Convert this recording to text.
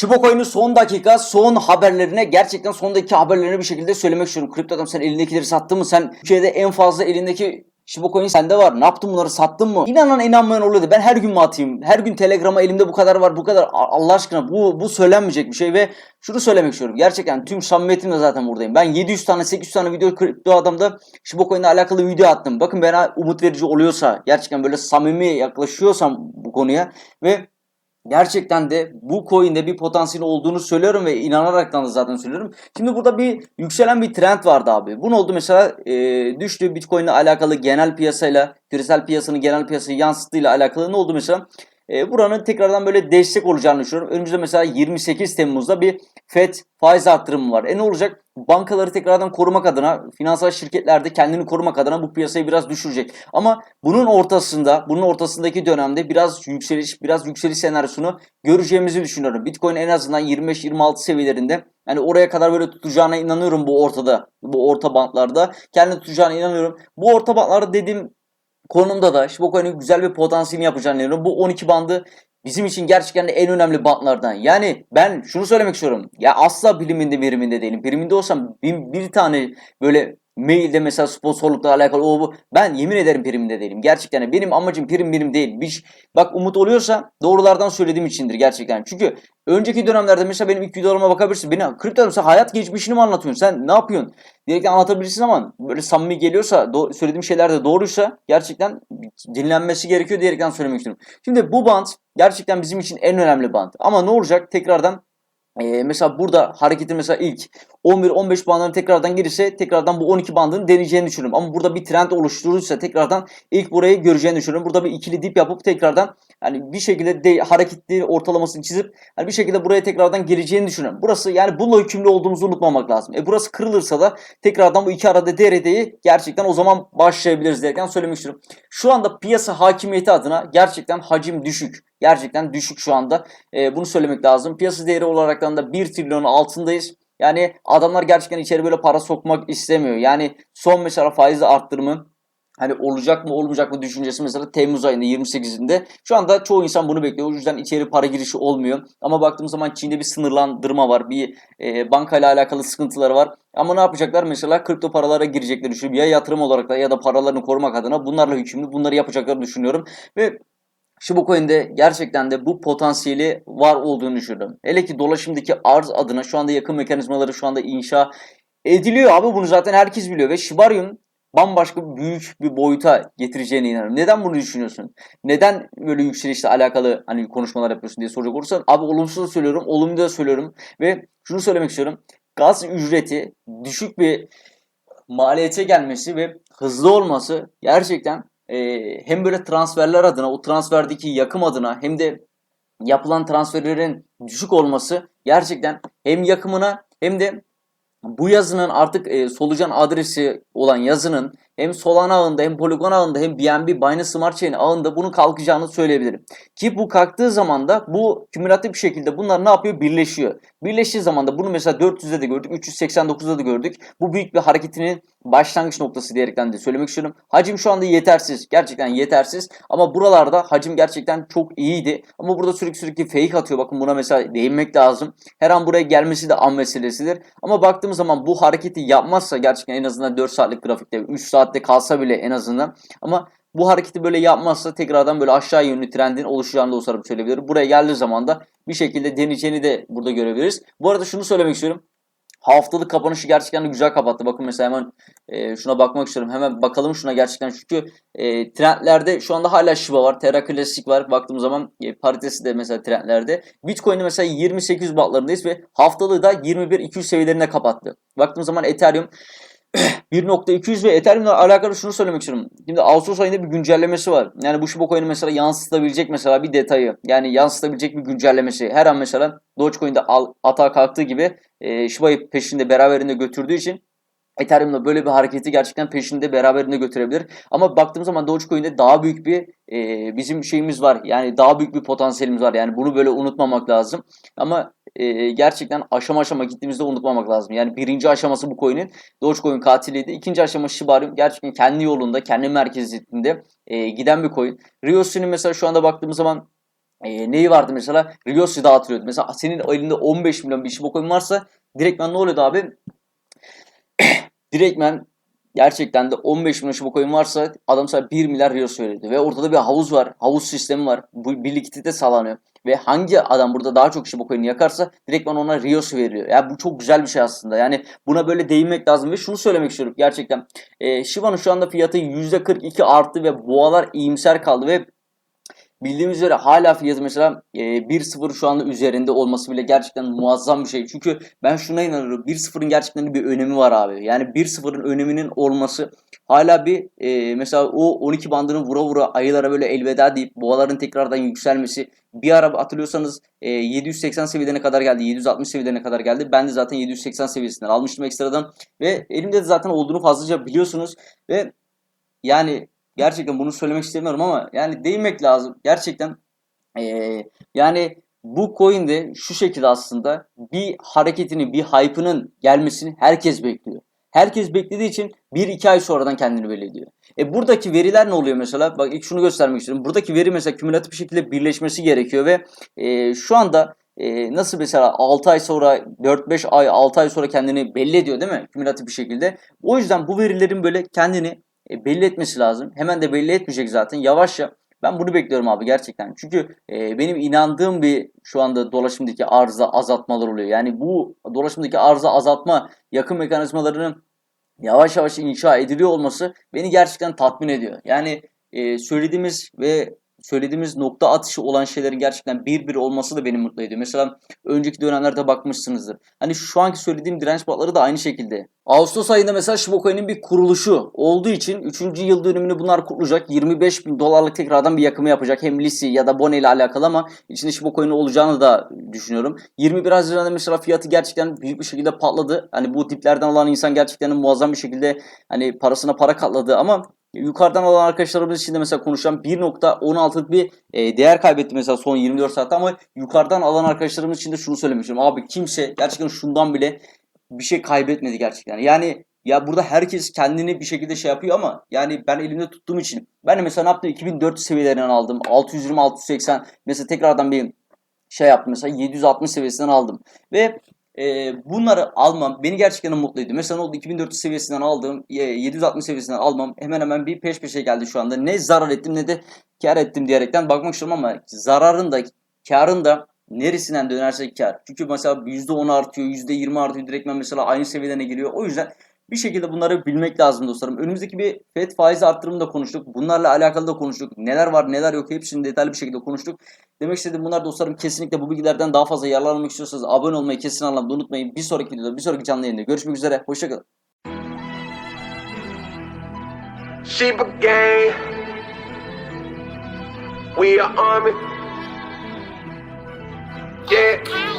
Coin'in son dakika son haberlerine gerçekten son dakika haberlerini bir şekilde söylemek istiyorum. Kripto adam sen elindekileri sattın mı? Sen Türkiye'de en fazla elindeki Shiba Coin sende var. Ne yaptın bunları sattın mı? İnanan inanmayan oluyordu. Ben her gün mü atayım? Her gün Telegram'a elimde bu kadar var bu kadar. Allah aşkına bu bu söylenmeyecek bir şey ve şunu söylemek istiyorum. Gerçekten tüm samimiyetimle zaten buradayım. Ben 700 tane 800 tane video kripto adamda Shiba Coin'le alakalı video attım. Bakın bana umut verici oluyorsa gerçekten böyle samimi yaklaşıyorsam bu konuya ve gerçekten de bu coin'de bir potansiyel olduğunu söylüyorum ve inanaraktan da zaten söylüyorum. Şimdi burada bir yükselen bir trend vardı abi. Bu ne oldu mesela e, düştü Bitcoin'le alakalı genel piyasayla küresel piyasanın genel piyasayı yansıttığıyla alakalı ne oldu mesela? E, buranın tekrardan böyle destek olacağını düşünüyorum. Önümüzde mesela 28 Temmuz'da bir FED faiz arttırımı var. E ne olacak? Bankaları tekrardan korumak adına, finansal şirketlerde kendini korumak adına bu piyasayı biraz düşürecek. Ama bunun ortasında, bunun ortasındaki dönemde biraz yükseliş, biraz yükseliş senaryosunu göreceğimizi düşünüyorum. Bitcoin en azından 25-26 seviyelerinde yani oraya kadar böyle tutacağına inanıyorum bu ortada, bu orta bantlarda. Kendini tutacağına inanıyorum. Bu orta bantlarda dediğim konumda da Shiba Coin'in güzel bir potansiyelini yapacağını inanıyorum. Bu 12 bandı bizim için gerçekten de en önemli bantlardan. Yani ben şunu söylemek istiyorum. Ya asla biliminde biriminde değilim. Biriminde olsam bir, bir tane böyle mailde mesela sponsorlukla alakalı o bu. Ben yemin ederim priminde değilim. Gerçekten benim amacım prim birim değil. Bir, bak umut oluyorsa doğrulardan söylediğim içindir gerçekten. Çünkü önceki dönemlerde mesela benim ilk videolarıma bakabilirsin. Beni kripto sen hayat geçmişini mi anlatıyorsun? Sen ne yapıyorsun? Direkt anlatabilirsin ama böyle samimi geliyorsa söylediğim şeyler de doğruysa gerçekten dinlenmesi gerekiyor diyerekten söylemek istiyorum. Şimdi bu band gerçekten bizim için en önemli band. Ama ne olacak? Tekrardan ee, mesela burada hareketin mesela ilk 11-15 bandını tekrardan gelirse tekrardan bu 12 bandını deneyeceğini düşünüyorum. Ama burada bir trend oluşturursa tekrardan ilk burayı göreceğini düşünüyorum. Burada bir ikili dip yapıp tekrardan yani bir şekilde de, hareketli ortalamasını çizip hani bir şekilde buraya tekrardan geleceğini düşünüyorum. Burası yani bununla hükümlü olduğumuzu unutmamak lazım. E burası kırılırsa da tekrardan bu iki arada DRD'yi gerçekten o zaman başlayabiliriz derken söylemek istiyorum. Şu anda piyasa hakimiyeti adına gerçekten hacim düşük. Gerçekten düşük şu anda. E, bunu söylemek lazım. Piyasa değeri olaraktan da 1 trilyonun altındayız. Yani adamlar gerçekten içeri böyle para sokmak istemiyor. Yani son mesela faiz arttırımı hani olacak mı olmayacak mı düşüncesi mesela Temmuz ayında 28'inde. Şu anda çoğu insan bunu bekliyor. O yüzden içeri para girişi olmuyor. Ama baktığımız zaman Çin'de bir sınırlandırma var. Bir e, bankayla alakalı sıkıntıları var. Ama ne yapacaklar? Mesela kripto paralara girecekleri düşünüyorum. Ya yatırım olarak da ya da paralarını korumak adına bunlarla hükümlü. Bunları yapacaklarını düşünüyorum. Ve Shiba Coin'de gerçekten de bu potansiyeli var olduğunu düşünüyorum. Hele ki dolaşımdaki arz adına şu anda yakın mekanizmaları şu anda inşa ediliyor abi bunu zaten herkes biliyor ve Shibarium bambaşka büyük bir boyuta getireceğine inanıyorum. Neden bunu düşünüyorsun? Neden böyle yükselişle alakalı hani konuşmalar yapıyorsun diye soracak olursan abi olumsuz da söylüyorum, olumlu da söylüyorum ve şunu söylemek istiyorum. Gaz ücreti düşük bir maliyete gelmesi ve hızlı olması gerçekten e, hem böyle transferler adına o transferdeki yakım adına hem de yapılan transferlerin düşük olması gerçekten hem yakımına hem de bu yazının artık e, solucan adresi olan yazının hem Solana ağında hem Polygon ağında hem BNB Binance Smart Chain ağında bunun kalkacağını söyleyebilirim. Ki bu kalktığı zaman da bu kümülatif bir şekilde bunlar ne yapıyor? Birleşiyor. Birleştiği zaman da bunu mesela 400'de de gördük, 389'da da gördük. Bu büyük bir hareketinin başlangıç noktası diyerekten de söylemek istiyorum. Hacim şu anda yetersiz. Gerçekten yetersiz. Ama buralarda hacim gerçekten çok iyiydi. Ama burada sürekli sürekli fake atıyor. Bakın buna mesela değinmek lazım. Her an buraya gelmesi de an meselesidir. Ama baktığımız zaman bu hareketi yapmazsa gerçekten en azından 4 saatlik grafikte 3 saatte kalsa bile en azından ama bu hareketi böyle yapmazsa tekrardan böyle aşağı yönlü trendin oluşacağını da olsarım söyleyebilirim. Buraya geldiği zaman da bir şekilde deneyeceğini de burada görebiliriz. Bu arada şunu söylemek istiyorum. Haftalık kapanışı gerçekten güzel kapattı. Bakın mesela hemen e, şuna bakmak istiyorum. Hemen bakalım şuna gerçekten çünkü e, trendlerde şu anda hala Shiba var. Terra Classic var. Baktığım zaman e, paritesi de mesela trendlerde. Bitcoin'de mesela 28 batlarındayız ve haftalığı da 21-200 seviyelerine kapattı. Baktığım zaman Ethereum 1.200 ve Ethereum'la alakalı şunu söylemek istiyorum. Şimdi Ağustos ayında bir güncellemesi var. Yani bu Shiba mesela yansıtabilecek mesela bir detayı. Yani yansıtabilecek bir güncellemesi. Her an mesela Dogecoin'de atağa kalktığı gibi e, Shiba'yı peşinde beraberinde götürdüğü için Ethereum'da böyle bir hareketi gerçekten peşinde beraberinde götürebilir. Ama baktığım zaman Dogecoin'de daha büyük bir e, bizim şeyimiz var. Yani daha büyük bir potansiyelimiz var. Yani bunu böyle unutmamak lazım. Ama e, gerçekten aşama aşama gittiğimizde unutmamak lazım. Yani birinci aşaması bu coin'in Dogecoin katiliydi. İkinci aşama Shibarium gerçekten kendi yolunda, kendi merkeziyetinde e, giden bir coin. Riosu'nun mesela şu anda baktığımız zaman e, neyi vardı mesela? Ryosu dağıtılıyordu. Mesela senin elinde 15 milyon bir Shiba coin varsa direktmen ne oluyordu abi? direktmen gerçekten de 15 milyon Shiba coin varsa adam sana 1 milyar Ryo söyledi. Ve ortada bir havuz var. Havuz sistemi var. Bu bir likidite sağlanıyor. Ve hangi adam burada daha çok Shiba coin'i yakarsa direktmen ona Rio'su veriyor. Yani bu çok güzel bir şey aslında. Yani buna böyle değinmek lazım. Ve şunu söylemek istiyorum gerçekten. E, Shiba'nın şu anda fiyatı %42 arttı ve boğalar iyimser kaldı ve Bildiğimiz üzere hala fiyatı mesela e, 1.0 şu anda üzerinde olması bile gerçekten muazzam bir şey. Çünkü ben şuna inanıyorum. 1.0'ın gerçekten bir önemi var abi. Yani 1.0'ın öneminin olması hala bir e, mesela o 12 bandını vura vura ayılara böyle elveda deyip boğaların tekrardan yükselmesi. Bir ara hatırlıyorsanız e, 780 seviyelerine kadar geldi. 760 seviyelerine kadar geldi. Ben de zaten 780 seviyesinden almıştım ekstradan. Ve elimde de zaten olduğunu fazlaca biliyorsunuz. Ve yani gerçekten bunu söylemek istemiyorum ama yani değinmek lazım. Gerçekten ee, yani bu coin'de şu şekilde aslında bir hareketini, bir hype'ının gelmesini herkes bekliyor. Herkes beklediği için 1-2 ay sonradan kendini belli ediyor. E buradaki veriler ne oluyor mesela? Bak ilk şunu göstermek istiyorum. Buradaki veri mesela kümülatif bir şekilde birleşmesi gerekiyor ve e, şu anda e, nasıl mesela 6 ay sonra 4-5 ay 6 ay sonra kendini belli ediyor değil mi? Kümülatif bir şekilde. O yüzden bu verilerin böyle kendini e, belli etmesi lazım. Hemen de belli etmeyecek zaten. Yavaşça ben bunu bekliyorum abi gerçekten. Çünkü e, benim inandığım bir şu anda dolaşımdaki arıza azaltmalar oluyor. Yani bu dolaşımdaki arıza azaltma yakın mekanizmalarının yavaş yavaş inşa ediliyor olması beni gerçekten tatmin ediyor. Yani e, söylediğimiz ve söylediğimiz nokta atışı olan şeylerin gerçekten bir bir olması da beni mutlu ediyor. Mesela önceki dönemlerde bakmışsınızdır. Hani şu anki söylediğim direnç batları da aynı şekilde. Ağustos ayında mesela Shiba Coin'in bir kuruluşu olduğu için 3. yıl dönümünü bunlar kutlayacak. 25 bin dolarlık tekrardan bir yakımı yapacak. Hem Lisi ya da Bone ile alakalı ama içinde Shiba Coin'in olacağını da düşünüyorum. 21 Haziran'da mesela fiyatı gerçekten büyük bir şekilde patladı. Hani bu tiplerden alan insan gerçekten muazzam bir şekilde hani parasına para katladı ama yukarıdan alan arkadaşlarımız için de mesela konuşan 1.16'lık bir e, değer kaybetti mesela son 24 saatte ama yukarıdan alan arkadaşlarımız için de şunu söylemişim. Abi kimse gerçekten şundan bile bir şey kaybetmedi gerçekten. Yani ya burada herkes kendini bir şekilde şey yapıyor ama yani ben elimde tuttuğum için ben de mesela ne yaptım 2400 seviyelerinden aldım. 620 680 mesela tekrardan bir şey yaptım mesela 760 seviyesinden aldım. Ve e, bunları almam beni gerçekten mutlu ediyor. Mesela oldu 2400 seviyesinden aldığım e, 760 seviyesinden almam hemen hemen bir peş peşe geldi şu anda. Ne zarar ettim ne de kar ettim diyerekten bakmak istiyorum ama zararın da karın da neresinden dönerse kar. Çünkü mesela %10 artıyor, %20 artıyor direktmen mesela aynı seviyelerine geliyor. O yüzden bir şekilde bunları bilmek lazım dostlarım. Önümüzdeki bir FED faiz arttırımı da konuştuk. Bunlarla alakalı da konuştuk. Neler var neler yok hepsini detaylı bir şekilde konuştuk. Demek istediğim bunlar dostlarım kesinlikle bu bilgilerden daha fazla yararlanmak istiyorsanız abone olmayı kesin anlamda unutmayın. Bir sonraki videoda bir sonraki canlı yayında görüşmek üzere. Hoşçakalın. Sheba gang. We are army. Yeah.